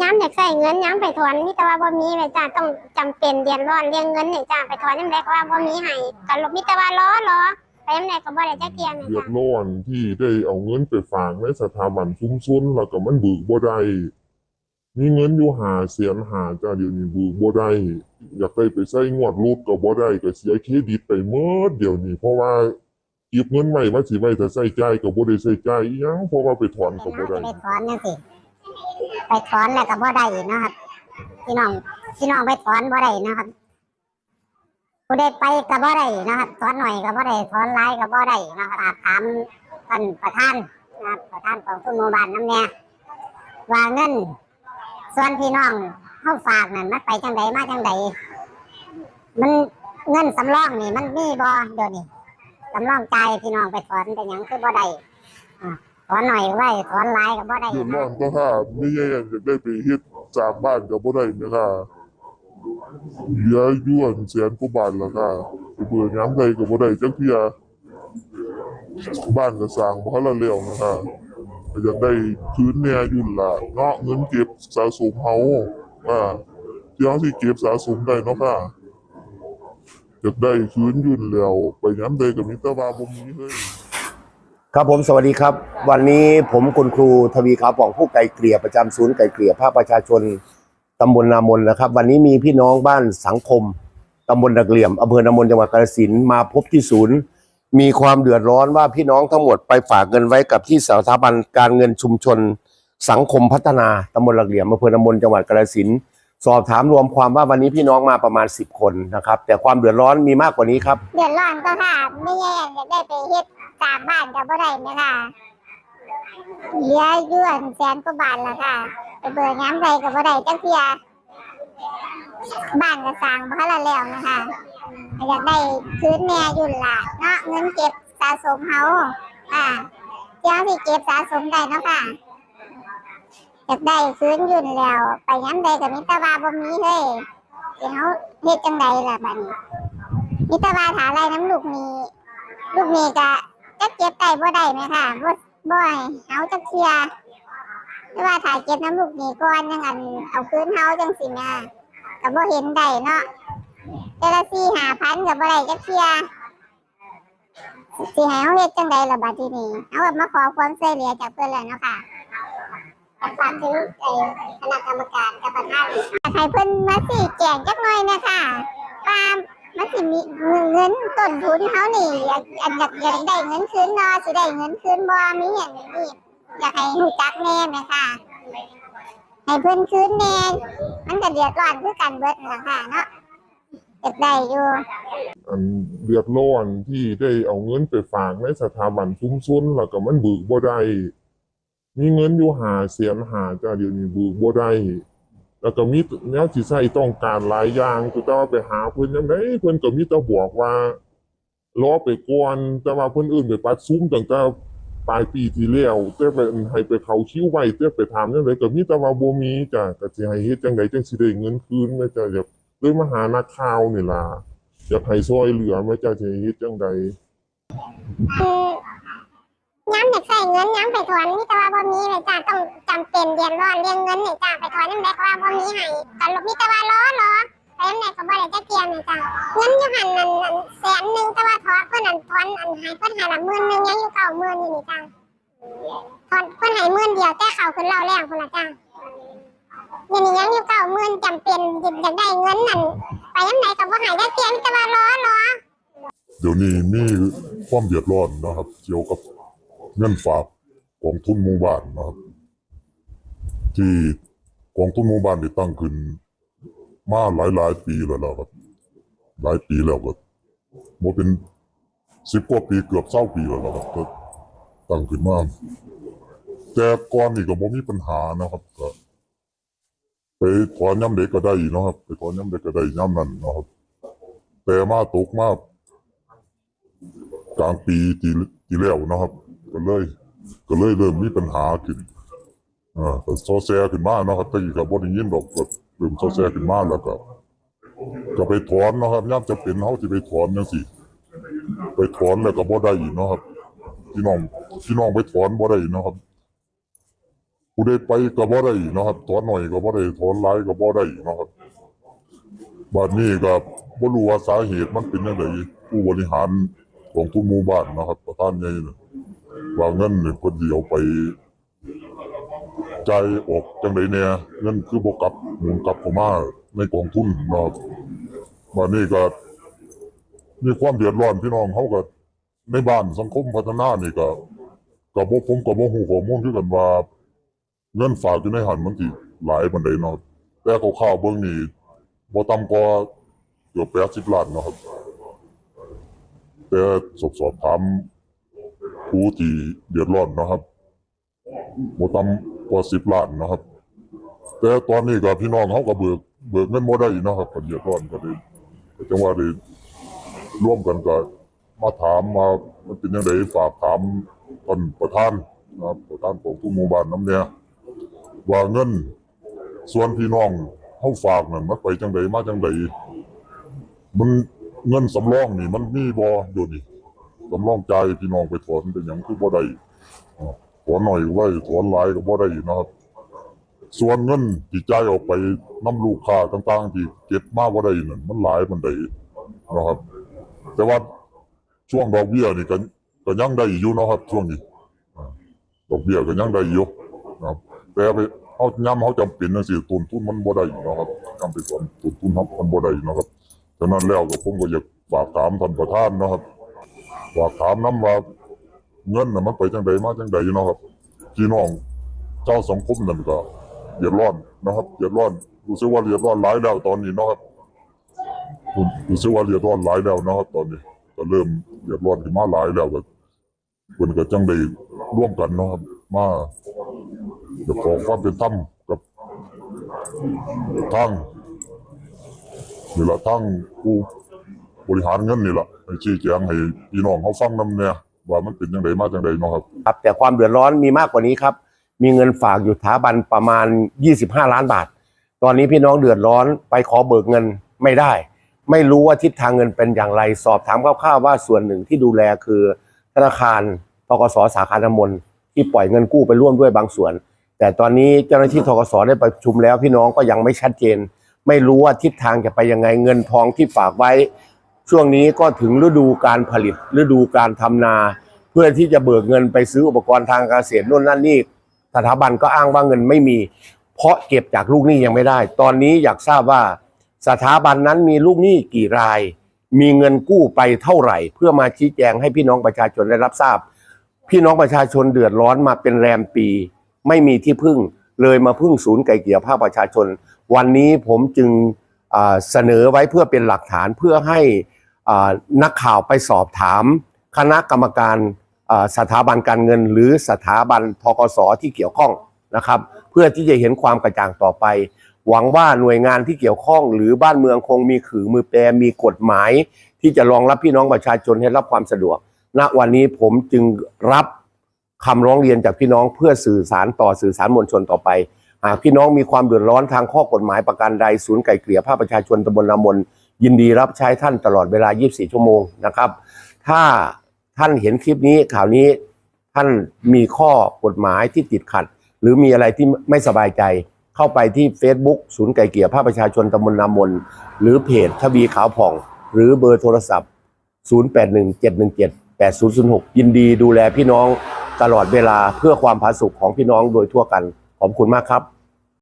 ย้ำอยากใส่เงินย้ำไปถอนนี่แต่ว่าบ่มีเลยจ้าต้องจำเป็นเดือนร้อนเรียงเงินเนี่ยจ้าไปถอนยังไงก็ว่าบ่มีให้กันลบมีแต่ว่าล้อล้อไปยังไงก็บ่ได้จักเทียนเลยเดือจ้าดร้อนที่ได้เอาเงินไปฝากในสถาบันชุมชนแล้วก็มันเบึกบ่ได้มีเงินอยู่หาเสียนหาจ้าเดี๋ยวนี้เบึกบ่ได้อยากได้ไปใช้งวดรถก็บ่ได้ก็เสียเครดิตไปเมื่อเดี๋ยวนี้เพราะว่าเก็บเงินไว้ว่าสิไว้แต่ใช้จ่ายก็บ่ได้ใช้จ่ายอีหยังเพราะว่าไปถอนก็บ่ไปได้ถอนจังสิ ไปถอนแล้วก็บ่ได้นะครับพี่น้องพี่น้องไปถอนบ่ได้นะครับผู้ใดไปก็บ่ได้นะครับถอนหน่อยก็บ่ได้ถอนหลายก็บ่ได้นะครับถามท่านประธานนะครับประธานของทุนหมู่บ้านน้ำแน่ว่าเงินส่วนพี่น้องเฮาฝากนั่นมันไปจังใดมาจังใดมันเงินสำรองนี่มันมีบ่เดี๋ยวนี้สำรองใจพี่น้องไปถอนเป็นหยังคือบ่ได้ อ่าถอนหน่อยไว้ถอนหลายก็บ่ได้เดือดร้อนก็ถ้าไม่แย่อยากได้ไปเฮ็ดจากบ้านก็บ่ได้นะคะเหลืออยู่อันแสนกว่าบาทแล้วค่ะไปเบื่อยามใดก็บ่ได้จักเที่ยบ้านก็สร้างบ่ทันละแล้วนะคะก็อยากได้คืนแหน่อยู่ล่ะเนาะเงินเก็บสะสมเฮาอ่าที่เฮาสิเก็บสะสมได้เนาะค่ะอยากได้คืนอยู่แล้ว ไปยามใดก็มีแต่ว่าบ่มีเฮ้ย ครับผมสวัสดีครับ วันนี้ผมคุณครูทวีขาวผ่องผู้ไก่เกลี่ยประจำศูนย์ไก่เกลี่ยภาคประชาชนตำบลนามนนะครับ วันนี้มีพี่น้องบ้านสังคมตำบลตะเกลี่ยมอำเภอนามนจังหวัดกาฬสินธุ์มาพบที่ศูนย์ มีความเดือดร้อนว่าพี่น้องทั้งหมดไปฝากเงินไว้กับที่สถาบันการเงินชุมชน สังคมพัฒนาตำบลตะเกลี่ยมอำเภอนามนจังหวัดกาฬสินธุ์สอบถามรวมความว่าวันนี้พี่น้องมาประมาณ 10 คนนะครับ แต่ความเดือดร้อนมีมากกว่านี้ครับ เดือดร้อนก็ค่ะไม่แย่อยากได้ไปเฮ็ด สร้างบ้านก็บ่ได้ไหมค่ะเหลืออยู่อันแสนกว่าบาทละค่ะไปเบื่อย้ำใดก็บ่ได้จักเทียบ้านก็สร้างบ่ทันละแล้วนะคะอยากได้คืนแน่อยู่ล่ะเนาะเงินเก็บสะสมเฮาอ่าเดี๋ยวสิเก็บสะสมได้เนาะค่ะอยากได้คืนอยู่แล้ว ไปย้ำใดก็มีแต่ว่าบ่มีเฮ้ยสิเฮาเฮ็ดจังใดล่ะบัดนี้มีแต่ว่าถาอะไรน้ำลูกนี้ลูกนี้ก็ จะเก็บได้บ่ได้ไหมค่ะบ่บ่ให้เอาจักเทียแต่ว่าถ่ายเก็บน้ำลูกนี้ก่อนยังอันเอาคืนเฮาจังสิแม่ก็บ่เห็นได้เนาะแต่ละสี่หาพันก็บ่ได้จักเทียสิให้เฮาเฮ็ดจังใดล่ะบัดทีนี้เอาแบบมาขอความช่วยเหลือจากเพิ่นแล้วเนาะค่ะฝากถึงไอ้คณะกรรมการกับประธานอยากให้เพิ่นมาสิแจงจักหน่อยนะคะว่าม มันสิมีเงินต้นทุนเขานี่อยากอยากอยากอยากได้เงินคืนเนาะสิได้เงินคืนบ่มีอย่างนี้อยากให้หูจักแน่ไหมค่ะให้เพิ่นคืนแน่มันก็เดือดร้อนคือกันเบิดนั่นล่ะค่ะเนาะอยากได้อยู่อันเดือดร้อนที่ได้เอาเงินไปฝากในสถาบันชุมชนแล้วก็มันเบึกบ่ได้มีเงินอยู่หาเสียนหาจ้าเดี๋ยวนี้เบึกบ่ได้ แล้วก็มีแนวที่ใช้ต้องการหลายอย่างคือแต่ว่าไปหาเพิ่อนยังไงเพิ่อนก็มีแต่บอกว่ารอไปก่อนแต่ว่าเพิ่อนอื่นไปปัดซุ้มตั้งแต่ปลายปีที่แล้วแต่ไปให้ไปเขาคิ้วไว้แต่ไปถามจังไดก็มีแต่ว่าบ่มีจ้ะก็สิให้เฮ็ดจังไดจังสิได้เงินคืนแม่จ้ะอยากเลยมาหานักข่าวนี่ล่ะอยากให้ซอยเหลือว่าจะสิเฮ็ดจังใด คือย้ำอยากใส่เงินย้ำไปถอนนี่แต่ว่าบ่มีเลยจ้าต้องจำเป็นเดือนร้อนเรียงเงินนี่จ้าไปถอนยังไงก็ว่าบ่มีให้กันลบมีแต่ว่าล้อล้อไปยังไงก็บ่ได้จักเทียนี่จ้าเงินอยู่หันนั่นนั่นแสนหนึ่งแต่ว่าถอนเพิ่นนั่นถอนอันให้เพิ่อนให้ละหมื่นหนึ่งยังอยู่เก้าหมื่นอยู่นี่จ้าถอนเพิ่อนให้หมื่นเดียวแต่เขาขึ้นเราแล้วพุ่นละจ้าเดี๋ยวนี้ยังอยู่เก้าหมื่นจำเป็นอยากได้เงินนั่นไปยังไหนก็บ่ให้ได้เตียงแต่ว่าล้อล้อเดี๋ยวนี้มีความเดือดร้อนนะครับ เกี่ยวกับ เงินฝากกองทุนหมู่บ้านนะครับ ที่กองทุนหมู่บ้านได้ตั้งขึ้น มาหลายหลายปีแล้วล่ะครับ หลายปีแล้วก็บ่เป็นสิบกว่าปีเกือบเศร้าปีแล้วล่ะครับก็ตั้งขึ้นมาแต่ก่อนนี่ก็บ่มีปัญหานะครับก็ไปถอนย่ำเด็กก็ได้นะครับไปถอนย่ำเด็กก็ได้ย่ำนั้นนะครับ แต่มาตกมากลางปีที่ที่แล้วนะครับ ก็เลย ก็เลยเริ่มมีปัญหาขึ้นอ่าก็โซแซขึ้นมาเนาะครับแตกี้ก็บ่ได้ยินดอกก็เริ่มโซแซขึ้นมาแล้วก็ก็ไปถอนเนาะครับย่ำจะเป็นเฮาสิไปถอนจังซี่ไปถอนแล้วก็บ่ได้เนาะครับพี่น้องพี่น้องไปถอนบ่ได้เนาะครับผู้ใดไปก็บ่ได้นะครับถอนหน่อยก็บ่ได้ถอนหลายก็บ่ได้นะครับบัดนี้ก็บ่รู้ว่าสาเหตุมันเป็นจังไดผู้บริหารของทุกหมู่บ้านนะครับประธานใหญ่น่ะ ว่าเงินนี่เพิ่นสิเอาไปใจออกจังไดแน่เงินคือบ่กลับหมุนกลับเข้ามาในกองทุนนะครับบัดนี้ก็มีความเดือดร้อนพี่น้องเขาก็ในบ้านสังคมพัฒนานี่ก็ก็บ่ผมก็บ่ฮู้ข้อมูลคือกันว่า เงินฝากอยู่ในหันมันสิหลายปานใดเนาะแต่คร่าวๆเบิ่งนี่บ่ต่ำกว่าเกือบ80ล้านเนาะครับแต่สอบสอบถาม ผู้ที่เดือดร้อนนะครับบ่ต่ำกว่า10ล้านนะครับ แต่ตอนนี้ก็พี่น้องเขาก็เบิกเบิกเงินบ่ได้นะครับก็เดือดร้อนก็เลยจังหว่าได้ร่วมกันก็มาถามมามันเป็นจังไดฝากถามท่านประธานนะครับประธานของทุกหมู่บ้านน้ำเนี่ยว่าเงินส่วนพี่น้องเฮาฝากนั่นมันไปจังใดมาจังใดมันเงินสำรองนี่ มันมีบ่อยู่นี่ สำรองใจพี่น้องไปถอนเป็นหยังคือบ่ได้ถอนหน่อยก็ไว้ถอนหลายก็บ่ได้นะครับ ส่วนเงินที่จ่ายออกไปนํลูกค้าต่างๆ ที่เก็บมาบ่ได้นั่นมันหลายปานใดนะครับ แต่ว่าช่วงดอกเบี้ยนี่ก็ก็ยังได้อยู่นะครับ ช่วงนี้ดอกเบี้ยก็ยังได้อยู่นะครับ แต่ไปเขาย้ำเขาจำเป็นน่ะสิต้นทุนมันบ่ได้เนาะครับย้ำไปก่อนต้นทุนครับมันบ่ได้เนาะครับฉะนั้นแล้วก็ผมก็อยากฝากถามท่านประธานนะครับ ฝากถามน้ำว่าเงินน่ะมันไปจังใดมาจังใดเนาะครับพี่น้องเจ้าสังคมนั่นก็เดือดร้อนนะครับเดือดร้อนรู้สึกว่าเดือดร้อนหลายแล้วตอนนี้เนาะครับรู้สึกว่าเดือดร้อนหลายแล้วนะครับตอนนี้ก็เริ่มเดือดร้อนขึ้นมาหลายแล้วก็เพิ่นก็จังได้ร่วมกันเนาะครับมาเดี๋ยวขอความเป็นธรรมกับทางนี่แหละทางผู้ บริหารเงินนี่แหละให้ชี้แจงให้พี่น้องเขาฟังนำเนี่ยว่ามันเป็นยังไงมาจังไดเนาะครับครับ แต่ความเดือดร้อนมีมากกว่านี้ครับ มีเงินฝากอยู่สถาบันประมาณ 25 ล้านบาท ตอนนี้พี่น้องเดือดร้อนไปขอเบิกเงินไม่ได้ ไม่รู้ว่าทิศทางเงินเป็นอย่างไรสอบถามคร่าวๆว่าส่วนหนึ่งที่ดูแลคือ ธนาคารทกสสาขาธมนที่ปล่อยเงินกู้ไปร่วมด้วยบางส่วน แต่ตอนนี้เจ้าหน้าที่ทกสได้ประชุมแล้วพี่น้องก็ยังไม่ชัดเจน ไม่รู้ว่าทิศทางจะไปยังไงเงินทองที่ฝากไว้ ช่วงนี้ก็ถึงฤดูการผลิตฤดูการทำนา เพื่อที่จะเบิกเงินไปซื้ออุปกรณ์ทางการเกษตรนู่นนั่นนี่สถาบันก็อ้างว่าเงินไม่มี เพราะเก็บจากลูกหนี้ยังไม่ได้ ตอนนี้อยากทราบว่าสถาบันนั้นมีลูกหนี้กี่ราย มีเงินกู้ไปเท่าไหร่ เพื่อมาชี้แจงให้พี่น้องประชาชนได้รับทราบ พี่น้องประชาชนเดือดร้อนมาเป็นแรมปี ไม่มีที่พึ่งเลยมาพึ่งศูนย์ไก่เกลี่ยภาคประชาชน วันนี้ผมจึงเสนอไว้เพื่อเป็นหลักฐานเพื่อให้ นักข่าวไปสอบถาม คณะกรรมการสถาบันการเงิน หรือสถาบันทกสที่เกี่ยวข้องนะครับ เพื่อที่จะเห็นความกระจ่างต่อไป หวังว่าหน่วยงานที่เกี่ยวข้องหรือบ้านเมืองคงมีขือมือแปรมีกฎหมาย ที่จะรองรับพี่น้องประชาชนให้รับความสะดวก ณวันนี้ผมจึงรับคำร้องเรียนจากพี่น้องเพื่อสื่อสารต่อสื่อสารมวลชนต่อไปหากพี่น้องมีความเดือดร้อนทางข้อกฎหมายประการใดศูนย์ไก่เกลี่ยภาคประชาชนตำบลนามน ยินดีรับใช้ท่านตลอดเวลา 24 ชั่วโมงนะครับ ถ้าท่านเห็นคลิปนี้ข่าวนี้ท่านมีข้อกฎหมายที่ติดขัด หรือมีอะไรที่ไม่สบายใจเข้าไปที่ Facebook ศูนย์ไก่เกี่ยภาคประชาชนตำบลนามน หรือเพจทวีขาวผ่อง หรือเบอร์โทรศัพท์ 0817178006 ยินดีดูแลพี่น้องตลอดเวลาเพื่อความผาสุกของพี่น้องโดยทั่วกัน ขอบคุณมากครับ